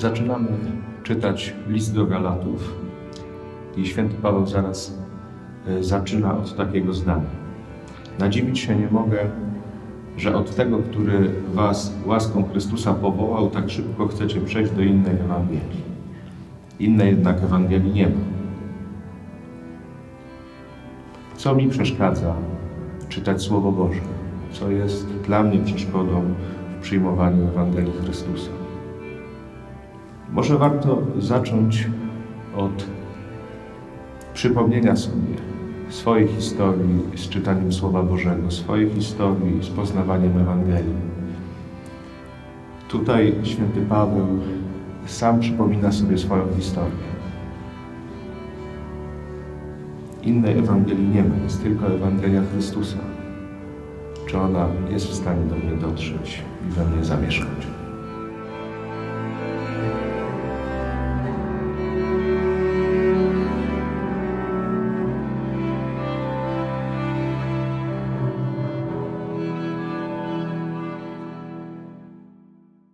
Zaczynamy czytać list do Galatów i święty Paweł zaraz e, zaczyna od takiego zdania. Nadziwić się nie mogę, że od tego, który was łaską Chrystusa powołał, tak szybko chcecie przejść do innej Ewangelii. Innej jednak Ewangelii nie ma. Co mi przeszkadza czytać Słowo Boże? Co jest dla mnie przeszkodą w przyjmowaniu Ewangelii Chrystusa? Może warto zacząć od przypomnienia sobie swojej historii z czytaniem Słowa Bożego, swojej historii z poznawaniem Ewangelii. Tutaj święty Paweł sam przypomina sobie swoją historię. Innej Ewangelii nie ma, jest tylko Ewangelia Chrystusa. Czy ona jest w stanie do mnie dotrzeć i we mnie zamieszkać?